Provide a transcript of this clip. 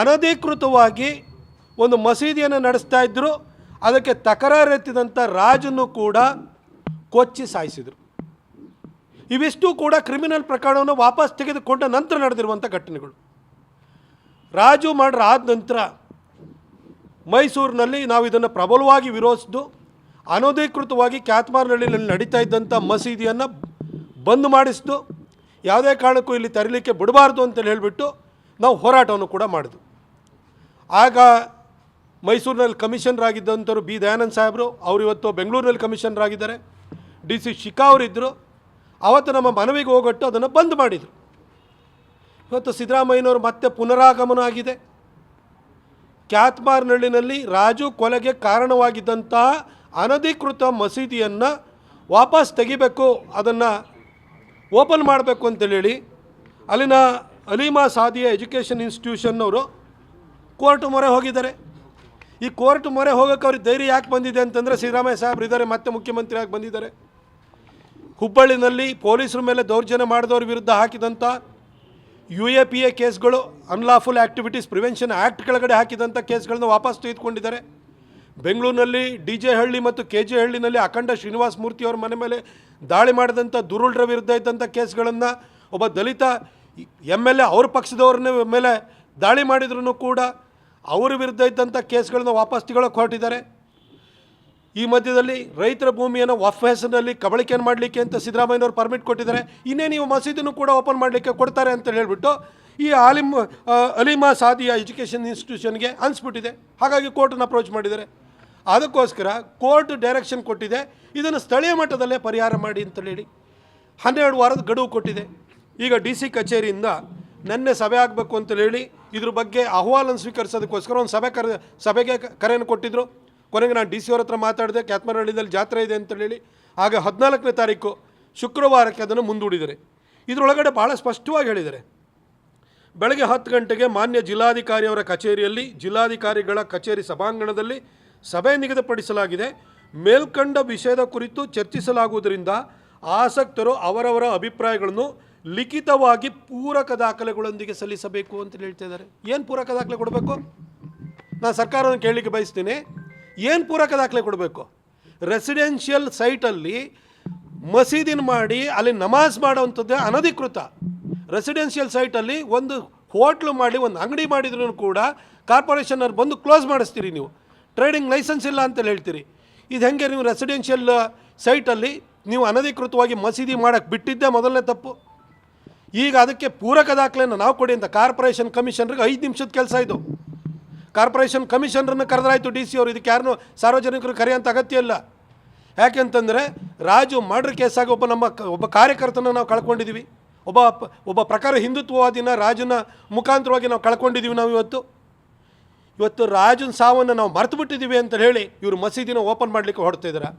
ಅನಧಿಕೃತವಾಗಿ ಒಂದು ಮಸೀದಿಯನ್ನು ನಡೆಸ್ತಾ ಇದ್ದರು ಅದಕ್ಕೆ ತಕರಾರೆತ್ತಿದಂಥ ರಾಜನ್ನು ಕೂಡ ಕೊಚ್ಚಿ ಸಾಯಿಸಿದರು. ಇವಿಷ್ಟು ಕೂಡ ಕ್ರಿಮಿನಲ್ ಪ್ರಕರಣವನ್ನು ವಾಪಸ್ ತೆಗೆದುಕೊಂಡ ನಂತರ ನಡೆದಿರುವಂಥ ಘಟನೆಗಳು. ರಾಜು ಮಾಡ್ರ ಆದ ನಂತರ ಮೈಸೂರಿನಲ್ಲಿ ನಾವು ಇದನ್ನು ಪ್ರಬಲವಾಗಿ ವಿರೋಧಿಸಿದ್ದು ಅನಧಿಕೃತವಾಗಿ ಕ್ಯಾತ್ಮಾರ್ನಹಳ್ಳಿನಲ್ಲಿ ನಡೀತಾ ಇದ್ದಂಥ ಮಸೀದಿಯನ್ನು ಬಂದ್ ಮಾಡಿಸಿದ್ದು ಯಾವುದೇ ಕಾರಣಕ್ಕೂ ಇಲ್ಲಿ ತರಲಿಕ್ಕೆ ಬಿಡಬಾರ್ದು ಅಂತೇಳಿ ಹೇಳಿಬಿಟ್ಟು ನಾವು ಹೋರಾಟವನ್ನು ಕೂಡ ಮಾಡಿದ್ವು. ಆಗ ಮೈಸೂರಿನಲ್ಲಿ ಕಮಿಷನರ್ ಆಗಿದ್ದಂಥವ್ರು ಬಿ. ದಯಾನಂದ್ ಸಾಹೇಬರು, ಅವರು ಇವತ್ತು ಬೆಂಗಳೂರಿನಲ್ಲಿ ಕಮಿಷನರ್ ಆಗಿದ್ದಾರೆ. ಡಿ. ಸಿ. ಶಿಖಾ ಅವರಿದ್ದರು ಅವತ್ತು ನಮ್ಮ ಮನವಿಗೆ ಹೋಗೊಟ್ಟು ಅದನ್ನು ಬಂದ್ ಮಾಡಿದರು. ಇವತ್ತು ಸಿದ್ದರಾಮಯ್ಯನವರು ಮತ್ತೆ ಪುನರಾಗಮನ ಆಗಿದೆ. ಕ್ಯಾತ್ಮಾರ್ನಳ್ಳಿನಲ್ಲಿ ರಾಜು ಕೊಲೆಗೆ ಕಾರಣವಾಗಿದ್ದಂಥ ಅನಧಿಕೃತ ಮಸೀದಿಯನ್ನು ವಾಪಸ್ ತೆಗಿಬೇಕು, ಅದನ್ನು ಓಪನ್ ಮಾಡಬೇಕು ಅಂತೇಳಿ ಅಲ್ಲಿನ ಅಲೀಮಾ ಸಾದಿಯ ಎಜುಕೇಷನ್ ಇನ್ಸ್ಟಿಟ್ಯೂಷನ್ನವರು ಕೋರ್ಟ್ ಮೊರೆ ಹೋಗಿದ್ದಾರೆ. ಈ ಕೋರ್ಟ್ ಮೊರೆ ಹೋಗೋಕೆ ಅವ್ರಿಗೆ ಧೈರ್ಯ ಯಾಕೆ ಬಂದಿದೆ ಅಂತಂದರೆ ಸಿದ್ದರಾಮಯ್ಯ ಸಾಹೇಬ್ರು ಇದ್ದಾರೆ, ಮತ್ತೆ ಮುಖ್ಯಮಂತ್ರಿ ಆಗಿ ಬಂದಿದ್ದಾರೆ. ಹುಬ್ಬಳ್ಳಿನಲ್ಲಿ ಪೊಲೀಸರ ಮೇಲೆ ದೌರ್ಜನ್ಯ ಮಾಡಿದವ್ರ ವಿರುದ್ಧ ಹಾಕಿದಂಥ ಯು ಎ ಪಿ ಎ ಕೇಸ್ಗಳು ಅನ್ಲಾಫುಲ್ ಆ್ಯಕ್ಟಿವಿಟೀಸ್ ಪ್ರಿವೆನ್ಷನ್ ಆ್ಯಕ್ಟ್ ಕೆಳಗಡೆ ಹಾಕಿದಂಥ ಕೇಸ್ಗಳನ್ನ ವಾಪಸ್ ತೆಗೆದುಕೊಂಡಿದ್ದಾರೆ. ಬೆಂಗಳೂರಿನಲ್ಲಿ ಡಿ ಜೆ ಹಳ್ಳಿ ಮತ್ತು ಕೆ ಜೆ ಹಳ್ಳಿನಲ್ಲಿ ಅಖಂಡ ಶ್ರೀನಿವಾಸ ಅವರ ಮನೆ ಮೇಲೆ ದಾಳಿ ಮಾಡಿದಂಥ ದುರುಳ್ರ ವಿರುದ್ಧ ಇದ್ದಂಥ ಕೇಸ್ಗಳನ್ನು ಒಬ್ಬ ದಲಿತ ಎಂ ಎಲ್ ಎ ಅವ್ರ ಪಕ್ಷದವ್ರನ್ನ ಮೇಲೆ ದಾಳಿ ಮಾಡಿದ್ರೂ ಕೂಡ ಅವ್ರ ವಿರುದ್ಧ ಇದ್ದಂಥ ಕೇಸ್ಗಳನ್ನ ವಾಪಸ್ ತಗೊಳಕ್ಕೆ ಹೊರಟಿದ್ದಾರೆ. ಈ ಮಧ್ಯದಲ್ಲಿ ರೈತರ ಭೂಮಿಯನ್ನು ವಫ್ ಹೆಸರಿನಲ್ಲಿ ಕಬಳಿಕೆಯನ್ನು ಮಾಡಲಿಕ್ಕೆ ಅಂತ ಸಿದ್ದರಾಮಯ್ಯನವರು ಪರ್ಮಿಟ್ ಕೊಟ್ಟಿದ್ದಾರೆ. ಇನ್ನೇ ನೀವು ಮಸೀದಿನೂ ಕೂಡ ಓಪನ್ ಮಾಡಲಿಕ್ಕೆ ಕೊಡ್ತಾರೆ ಅಂತ ಹೇಳಿಬಿಟ್ಟು ಈ ಆಲಿಮ್ ಅಲಿಮಾ ಸಾದಿಯ ಎಜುಕೇಷನ್ ಇನ್ಸ್ಟಿಟ್ಯೂಷನ್ಗೆ ಅನಿಸ್ಬಿಟ್ಟಿದೆ. ಹಾಗಾಗಿ ಕೋರ್ಟನ್ನು ಅಪ್ರೋಚ್ ಮಾಡಿದ್ದಾರೆ. ಅದಕ್ಕೋಸ್ಕರ ಕೋರ್ಟ್ ಡೈರೆಕ್ಷನ್ ಕೊಟ್ಟಿದೆ. ಇದನ್ನು ಸ್ಥಳೀಯ ಮಟ್ಟದಲ್ಲೇ ಪರಿಹಾರ ಮಾಡಿ ಅಂತ ಹೇಳಿ ಹನ್ನೆರಡು ವಾರದ ಗಡುವು ಕೊಟ್ಟಿದೆ. ಈಗ ಡಿ ಸಿ ಕಚೇರಿಯಿಂದ ನಿನ್ನೆ ಸಭೆ ಆಗಬೇಕು ಅಂತ ಹೇಳಿ ಇದ್ರ ಬಗ್ಗೆ ಅಹವಾಲನ್ನು ಸ್ವೀಕರಿಸೋದಕ್ಕೋಸ್ಕರ ಒಂದು ಸಭೆ ಕರೆ ಸಭೆಗೆ ಕರೆಯನ್ನು ಕೊಟ್ಟಿದ್ದರು ಕೊನೆಗೆ ನಾನು ಡಿ ಸಿ ಅವ್ರ ಹತ್ರ ಮಾತಾಡಿದೆ ಕ್ಯಾತ್ಮರಹಳ್ಳಿದಲ್ಲಿ ಜಾತ್ರೆ ಇದೆ ಅಂತ ಹೇಳಿ. ಆಗ ಹದಿನಾಲ್ಕನೇ ತಾರೀಕು ಶುಕ್ರವಾರಕ್ಕೆ ಅದನ್ನು ಮುಂದೂಡಿದರೆ ಇದರೊಳಗಡೆ ಭಾಳ ಸ್ಪಷ್ಟವಾಗಿ ಹೇಳಿದ್ದಾರೆ. ಬೆಳಗ್ಗೆ ಹತ್ತು ಗಂಟೆಗೆ ಮಾನ್ಯ ಜಿಲ್ಲಾಧಿಕಾರಿಯವರ ಕಚೇರಿಯಲ್ಲಿ, ಜಿಲ್ಲಾಧಿಕಾರಿಗಳ ಕಚೇರಿ ಸಭಾಂಗಣದಲ್ಲಿ ಸಭೆ ನಿಗದಿಪಡಿಸಲಾಗಿದೆ. ಮೇಲ್ಕಂಡ ವಿಷಯದ ಕುರಿತು ಚರ್ಚಿಸಲಾಗುವುದರಿಂದ ಆಸಕ್ತರು ಅವರವರ ಅಭಿಪ್ರಾಯಗಳನ್ನು ಲಿಖಿತವಾಗಿ ಪೂರಕ ದಾಖಲೆಗಳೊಂದಿಗೆ ಸಲ್ಲಿಸಬೇಕು ಅಂತ ಹೇಳ್ತಾ ಇದ್ದಾರೆ. ಏನು ಪೂರಕ ದಾಖಲೆ ಕೊಡಬೇಕು? ನಾನು ಸರ್ಕಾರವನ್ನು ಕೇಳಲಿಕ್ಕೆ ಬಯಸ್ತೀನಿ. ಏನು ಪೂರಕ ದಾಖಲೆ ಕೊಡಬೇಕು? ರೆಸಿಡೆನ್ಷಿಯಲ್ ಸೈಟಲ್ಲಿ ಮಸೀದಿನ ಮಾಡಿ, ಅಲ್ಲಿ ನಮಾಜ್ ಮಾಡೋವಂಥದ್ದೇ ಅನಧಿಕೃತ. ರೆಸಿಡೆನ್ಷಿಯಲ್ ಸೈಟಲ್ಲಿ ಒಂದು ಹೋಟ್ಲು ಮಾಡಿ, ಒಂದು ಅಂಗಡಿ ಮಾಡಿದ್ರು ಕೂಡ ಕಾರ್ಪೊರೇಷನ್ನವ್ರು ಬಂದು ಕ್ಲೋಸ್ ಮಾಡಿಸ್ತೀರಿ ನೀವು. ಟ್ರೇಡಿಂಗ್ ಲೈಸೆನ್ಸ್ ಇಲ್ಲ ಅಂತೇಳಿ ಹೇಳ್ತೀರಿ. ಇದು ಹೆಂಗೆ ನೀವು ರೆಸಿಡೆನ್ಷಿಯಲ್ ಸೈಟಲ್ಲಿ ನೀವು ಅನಧಿಕೃತವಾಗಿ ಮಸೀದಿ ಮಾಡೋಕ್ಕೆ ಬಿಟ್ಟಿದ್ದೇ ಮೊದಲನೇ ತಪ್ಪು. ಈಗ ಅದಕ್ಕೆ ಪೂರಕ ದಾಖಲೆಯನ್ನು ನಾವು ಕೊಡಿ ಅಂತ ಕಾರ್ಪೊರೇಷನ್ ಕಮಿಷನರ್ಗೆ ಐದು ನಿಮಿಷದ ಕೆಲಸ ಇದು. ಕಾರ್ಪೊರೇಷನ್ ಕಮಿಷನರನ್ನು ಕರೆದ್ರಾಯ್ತು ಡಿ ಸಿ ಅವರು. ಇದಕ್ಕೆ ಯಾರನ್ನು ಸಾರ್ವಜನಿಕರು ಕರೆಯೋಂಥ ಅಗತ್ಯ ಇಲ್ಲ. ಯಾಕೆಂತಂದರೆ ರಾಜು ಮರ್ಡರ್ ಕೇಸಾಗಿ ಒಬ್ಬ ನಮ್ಮ ಒಬ್ಬ ಕಾರ್ಯಕರ್ತನ ನಾವು ಕಳ್ಕೊಂಡಿದ್ದೀವಿ ಒಬ್ಬ ಒಬ್ಬ ಪ್ರಕಾರ ಹಿಂದುತ್ವವಾದಿನ ರಾಜನ ಮುಖಾಂತರವಾಗಿ ನಾವು ಕಳ್ಕೊಂಡಿದ್ದೀವಿ ನಾವು ಇವತ್ತು. ಇವತ್ತು ರಾಜನ ಸಾವನ್ನು ನಾವು ಮರೆತು ಬಿಟ್ಟಿದ್ದೀವಿ ಅಂತ ಹೇಳಿ ಇವರು ಮಸೀದಿನ ಓಪನ್ ಮಾಡಲಿಕ್ಕೆ ಹೊರಡ್ತಾ ಇದ್ದಾರೆ